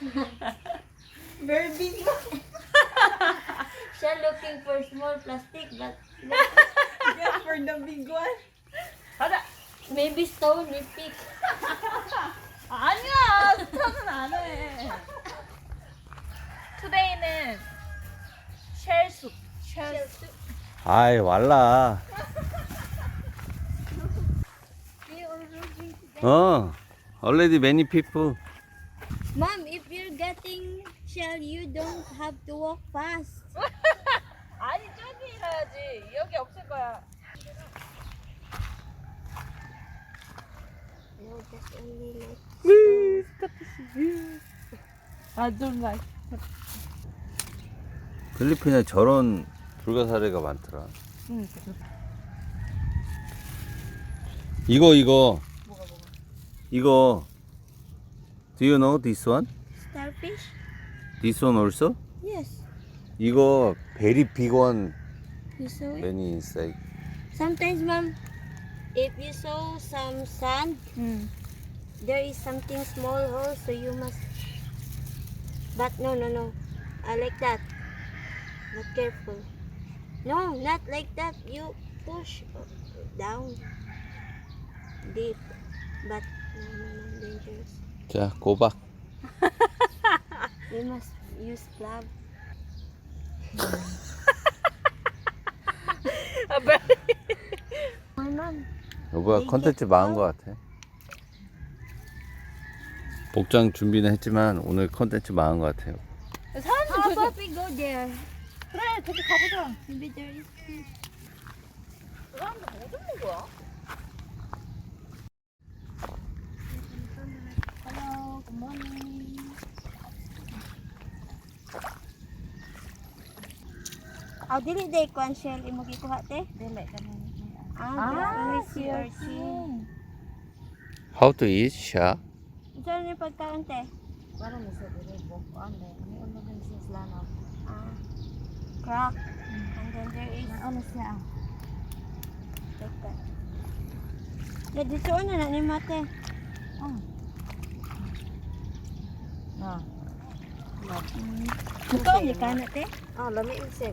that. Very big one. Siya looking for small plastic, but Yeah, for the big one. 가자. maybe stone we pick. 아니야, 스타는 안 해. 투데이는 쉘숲. 쉘숲. 아이 왈라. 어 already many people Mom, getting shell, you don't have to walk fast. 아니 저기 가야지. 여기 없을 거야. No, just only like. I don't like. 필리핀에 저런 불가사리가 많더라 응. 이거 이거 이거 Do you know this one? Starfish? This one also? Yes. 이거 very big one You saw it? many inside Sometimes, Mom, if you saw some sand, 응. there is something small hole, so you must. But no, no, no. I like that. But careful. No, not like that. You push down deep. But no, no, no, dangerous. 자 고박 We must use glove. 아, 뭐. My mom. 여보가 컨텐츠 망한 것 같아 복장 준비는 했지만 오늘 컨텐츠 망한 것 같아요 사람들 How 저기 about we go there? 그래 저기 가보자. Maybe there is fish. 사람들 뭐 듣는 거야? Hello, good morning. Oh, dili day kwan shell imo gikuha te? Dili kanina. Ah, Ah, ah si urchin. How to eat sha? Ito ni pagkaon te? Parang nasa dili bukuan dahil may ulo din siya sila na. Ah, crack. And then there is Ano siya? like that. Ya, dito na na ni mate. Oh. 나. Ikaw ni kana te? 아, lamig siya.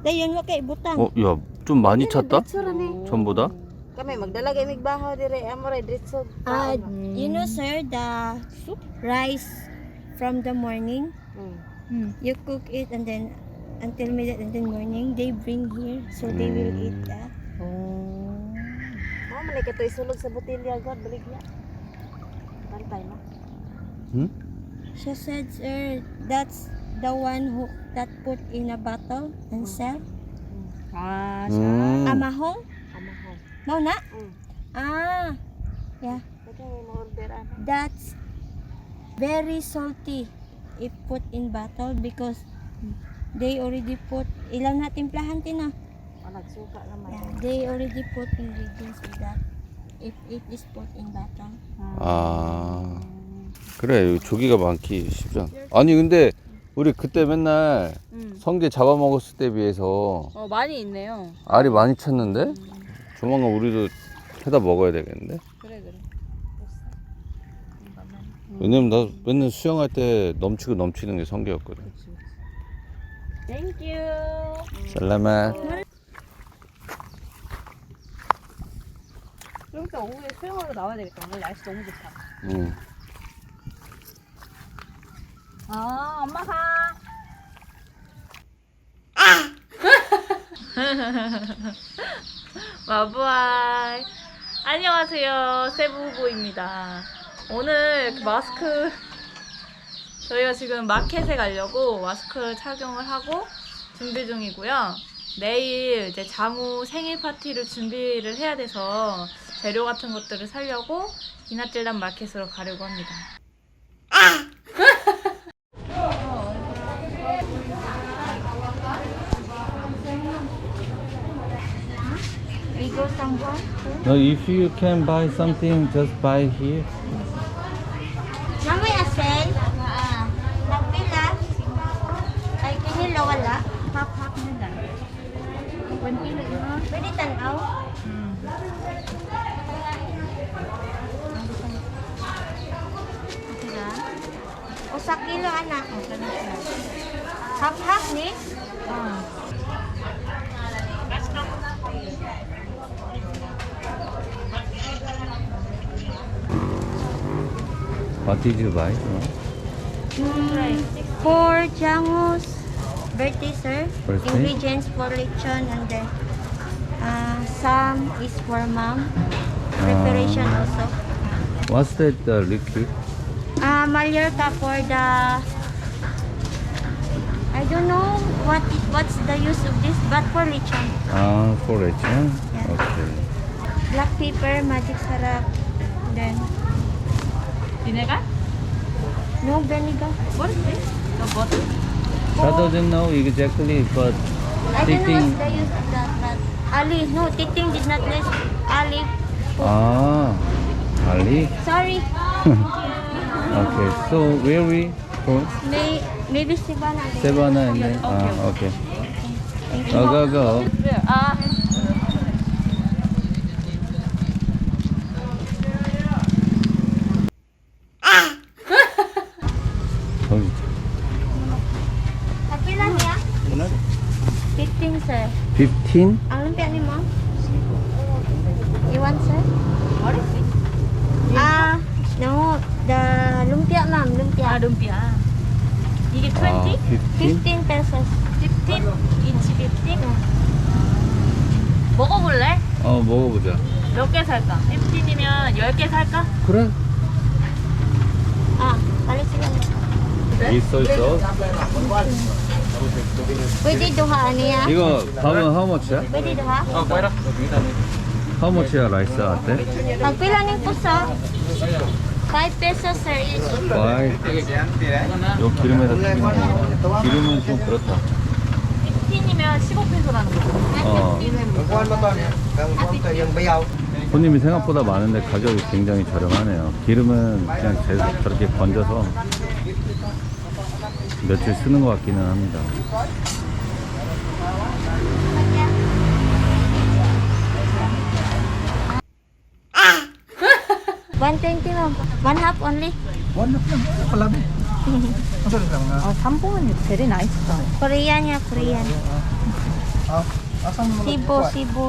Na. Dayon mo kay butang. 어? 야 좀 많이 찼다? 네. 전보다? Kami magdala kay migbaho dire amo ray diretso. Ah, you know sir, the rice from the morning, 응. you cook it and then until midnight and then morning, they bring here. So they will eat that. 오. Mo man kay toy sulod sa botilya god baligya. Bantay no. 응? She said, sir, that's the one who that put in a bottle and sell. 아, 음. Amahong? Amahaw. Mau na? Mm. Ah, yeah. Kaya mo order ano. That's very salty if put in bottle because they already put, ilan na timplahan tina? Ah, nagsuka naman. Yeah, they already put ingredients with that. If it is put in bottle. 아 그래 여기 조기가 많기 쉽지 않 아니 근데 우리 그때 맨날 응. 성게 잡아먹었을 때 비해서 어, 많이 있네요. 알이 많이 찼는데 조만간 우리도 해다 먹어야 되겠는데 그래, 그래. 왜냐면 나 맨날 수영할 때 넘치고 넘치는 게 성게였거든 Thank you. 살라마 좀 이따 오후에 수영하러 나와야 되겠다. 오늘 날씨 너무 좋다. 응. 아, 엄마 가. 마부아이. 안녕하세요. 세부부입니다. 오늘 그 마스크 저희가 지금 마켓에 가려고 마스크 착용을 하고 준비 중이고요. 내일 이제 장우 생일 파티를 준비를 해야 돼서 재료 같은 것들을 사려고 이나찔란 마켓으로 가려고 합니다. go somewhere. No, if you can buy something, just buy here. What did you buy? For Jango's birthday, sir. Birthday? Ingredients for lechon and then uh, some is for mom. Preparation Ah. also. What's that uh, liquid? Uh, Mallorca for the... I don't know what what's the use of this, but for lechon. Ah, for lechon? Yeah. Okay. Black pepper, magic sarap. Then, vinegar? no vinegar. What is this? The bottle? I don't know exactly, but I don't know Titing. what's the use that, but Ali, no, Titing did not list Ali. ah, Ali. Sorry. Okay, so where we from? May, maybe Sivana. Savannah and then ah, okay. Go go go. 아, 저기 Kapila niya? 15, sir. 15? Ang lumpia ni mo? You want, sir? what is it? Ah, no. The lumpia, ma'am. Lumpia. 아, 룸피야. 이게 20? 아, 15? 15 pesos. 15? 인치 15? 먹어볼래? 어 먹어보자. 몇 개 살까? 15이면 10개 살까? 그래? Ah, balik sila. 있어 있어. Pwede duha niya. 이거 밥은 how much야? Pwede duha. How much야 라이스 아때? Pagpila ning puso? 5 pesos, sir. each. 와이. 요 기름에다 튀기는 거. 기름은 좀 그렇다. 15이면 15페소라는 거죠. 어. Kuhan mo to. Kang kuhan to, yung bayaw. 손님이 생각보다 많은데 가격이 굉장히 저렴하네요. 기름은 그냥 제- 저렇게 건져서 며칠 쓰는 것 같기는 합니다. One twenty, ma'am. One half only. Kuhan na lang. Palabi. Sa lang nga? 아, 삼봉은 very nice. Korean niya, Korean. Ah, asan mo Cebu, Cebu.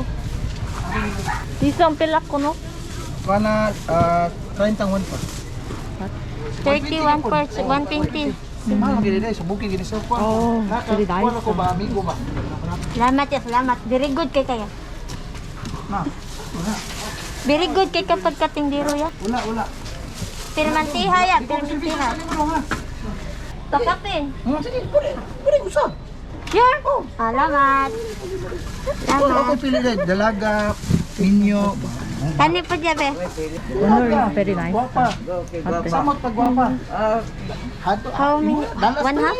비싼 뺄라코노? Kuhan na, ah, 31 pa. 31 per 120. Mahal gini dai, subuki gini kuhan. Oh, very nice. Kuhan ako ba, amigo ba? Salamat ya, salamat. Very good kay kaya. Na, wala. Very good kay kapag katindiro ya. Wala, wala. Pirmantiha ya, pirmantiha. Ano nga? Pakape. Oh, sige, pwede. Pwede gusto. Sure? Salamat. Ako, ako Salamat. pili dai, dalaga, minyo. Kani po dyan, be. Very, very nice. Guapa. Sa mo guapa. Ah, ah, How many? One half?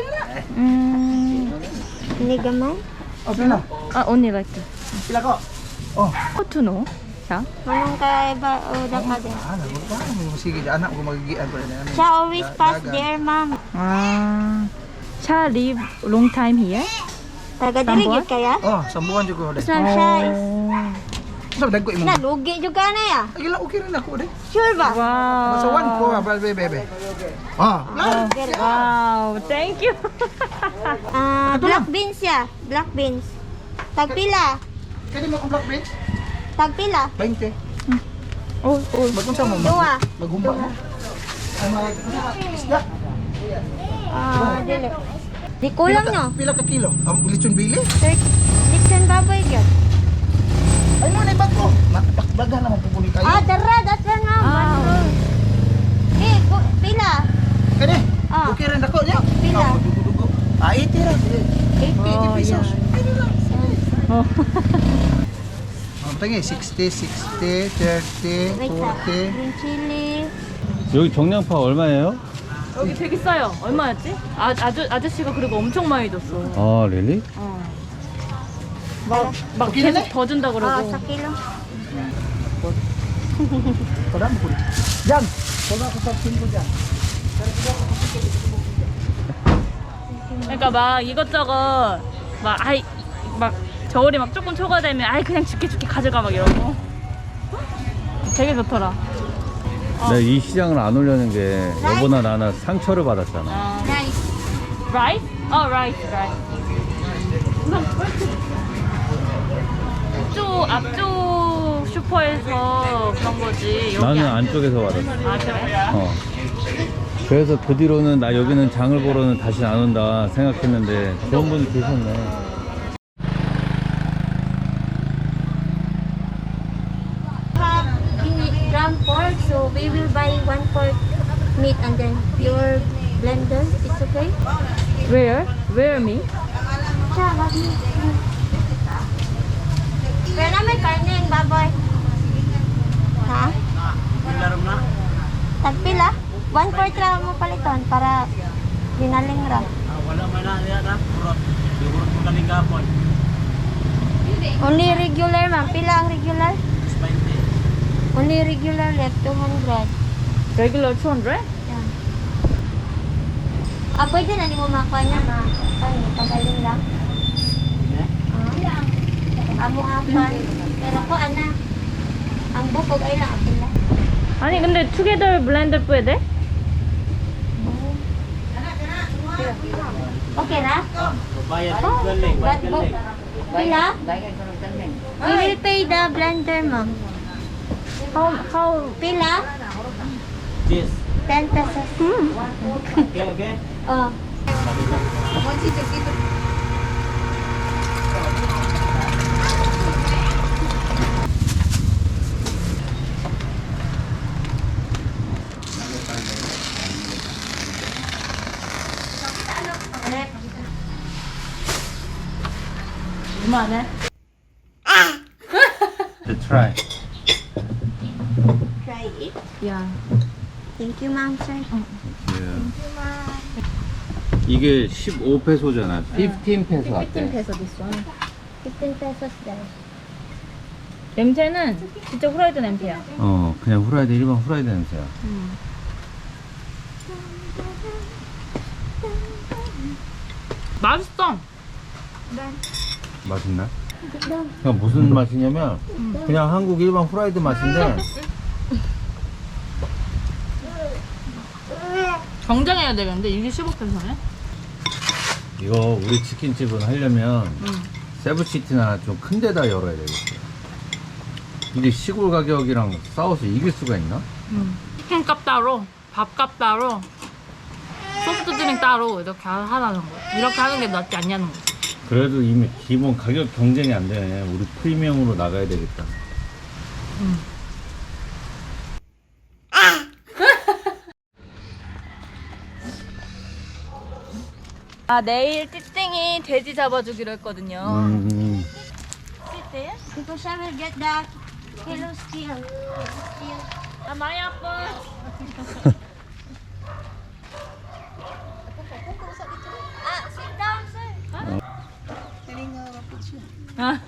Mm, hindi gamay? Oh, pila. Ah, only like that. Pila ko? Oh. oh How to know? Siya? Walang kaiba o dapat din. Ah, nagulong Sige, anak ko magigian ko na. Siya always pass there, ma'am. Ah. Siya live long time here? Taga diri kaya? Oh, sambuan jud ko. Siya sa dagko imo. Nalugi jud ka na ya. Ay la okay rin ako de. Sure ba? Wow. Masawan ko ba bebe bebe. Ah. ah. Oh, wow. Thank you. Uh, black beans ya. Black beans. Tagpila. Kani mo kung black beans? Tagpila. 20. Hmm. Oh, oh. Magunsa mo. Duwa. Magumba. Ay, isda. Ah, oh. dili. Di kulang no. Pila ka kilo? Ang um, lechon bili? 30. Baboy gyud. Ay mo na bag ko. Bakbaga naman pupuli kayo. Ah, dara, one ma'am. Ah. Eh, pila. Kani? Ah. Okay rin ako niya. Pila? Ah, dugo-dugo. Ah, 80 ra. 80. 80 pesos. Pili lang. 어. Oh, tingin, 60, 60, 30, Wait lang. 40. Green chili. 여기 정량파 얼마예요? 여기 되게 싸요. 얼마였지? 아, 아저, 아저씨가 그리고 엄청 많이 줬어. 아, really? 어. 막, 막 오기는 계속 해? 더 준다 Ah, 그러고. kilo. Pinto dyan. 그러니까 막 이것저것 막 아이 막 저울이 막 조금 초과되면 아이 그냥 줄게 줄게 가져가 막 이러고 되게 좋더라. 내가 이 시장을 안 오려는 게 여보나 나나 상처를 받았잖아. Rice. 라이스? 어, 라이스, 라이스. 앞쪽, 앞쪽 슈퍼에서 그런 거지. 여기 나는 안- 안쪽에서 받았어. 아, 그래? 어. 그래서 그 뒤로는 나 여기는 장을 보러는 다시 안 온다 생각했는데 그런 분이 계셨네. have ini ground pork, so we will buy one pork meat and then your blender. It's okay? Where? Where me? Siya, wag meat. Pero na may karne yung baboy. Ha? Tagpila? One fourth ra mo paliton para dinaling ra. Wala man na yan ha. Purot. Siguro kung kaling gapon. Only regular ma'am. Pila ang regular? 20. Only regular left 200. Regular 200? Yan. Ah, pwede na ni mo makuha niya ma. Ano, pagaling lang. Ah. Amo apan. Pero ko ana. Ang bukog ay lang apila. 아니, 근데 투게더 블렌드 뿌야 돼? Okay na? Bayad. Galing. But bo pila? We will pay the blender ma'am. How, how, Pila? Cheers. 10 pesos. Okay, okay. Oh. 얼마네? To try. Try it. 야. Thank you ma'am sir. 이게 15페소잖아. 15 페소 15 peso this one. 15 pesos there. 냄새는 진짜 후라이드 냄새야. 어, 그냥 후라이드 일반 후라이드 냄새야. 맛있어. 맛있나? 그냥 무슨 맛이냐면 그냥 한국 일반 후라이드 맛인데 경쟁해야 되겠는데 이게 15페소네? 이거 우리 치킨집은 하려면 세부시티나 좀 큰 데다 열어야 되겠어. 이게 시골 가격이랑 싸워서 이길 수가 있나? 치킨값 따로, 밥값 따로, 소프트 드링 따로 이렇게 하- 하라는 거야. 이렇게 하는 게 낫지 않냐는 거야. 그래도 이미 기본 가격 경쟁이 안 되네. 우리 프리미엄으로 나가야 되겠다. 아 내일 띠띵이 돼지 잡아주기로 했거든요. 음, there. Because I will get the kilo steel. Steel. 아 많이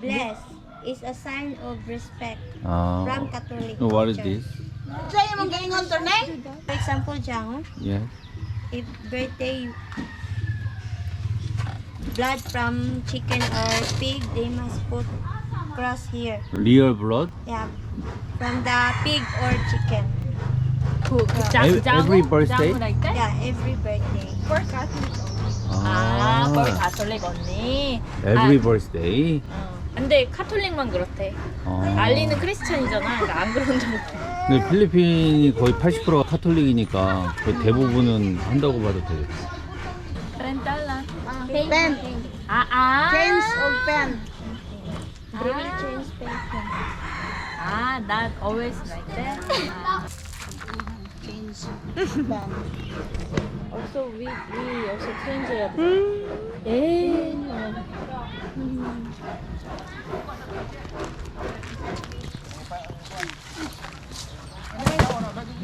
Bless is a sign of respect Ah. from Catholic What is this? Sa imong giingon to nay? For example, Jang, Yeah. if birthday blood from chicken or pig, they must put cross here. Real blood. Yeah, from the pig or chicken. Who- every birthday? Yeah, every birthday. For Catholic. 아, 거기 가톨릭 언니. Every 아, birthday. 어. 근데 카톨릭만 그렇대. 어. 알리는 크리스천이잖아. 그러니까 안 그런 줄 알았어. 근데 필리핀이 거의 80%가 카톨릭이니까 그 대부분은 한다고 봐도 되겠다. 렌달란. Pen. 아, 아. Chains of pen. They will change pen. 아, not always like that. 아. also we we also change it. Eh.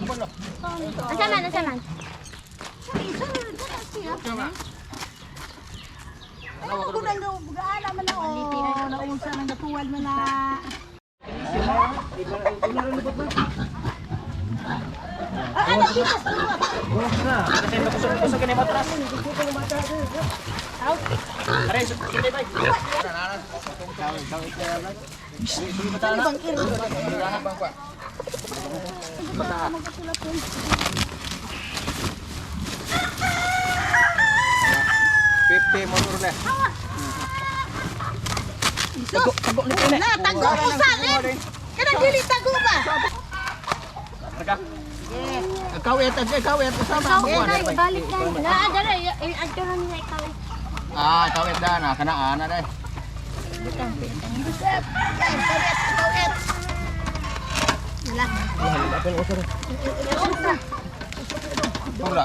Nasaan man, nasaan man? Ano ko na daw, bugaala man ako. Naunsa nang natuwal man na. Ibarang na? Bukas na. Kasi nakusog-kusog ka na yung matras. Aray, kitay ba? Sige, bata na. Bata na. Pipi, motor na. Tagok, tagok na. Tagok, usal eh. Kaya nagilita ka. Ikaw et, ikaw et, kasama Ikaw mo. Ikaw et, balik na. Naa dala, adto niya ikaw et. Ah, eh, ah, ikaw et da ah, ah, na, kana ana dai. Butang butang. Ikaw et, ikaw et. Wala. Wala pa usar. Wala.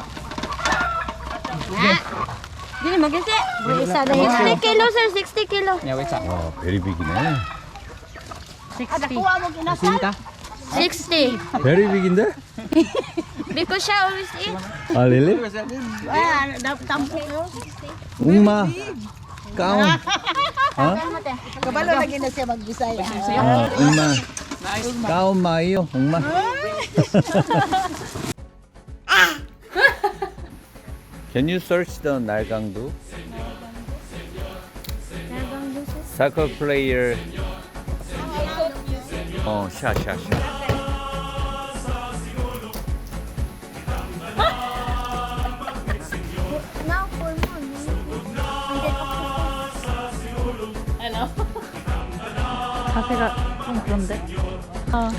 Dili magisi. Na 60 kilo 60 kilo. Oh, very big na. 60. Ada kuha mo ginasal. 60. 베리빅인데? Because siya always eat. 아? Ah, ko. 웅마 까운 어? Kabalo lagi na siya magbisaya. 아 웅마 까운 마이요 웅마 Can you search the 날강도? Soccer player 어. Now 자세가 좀 그런데. 아,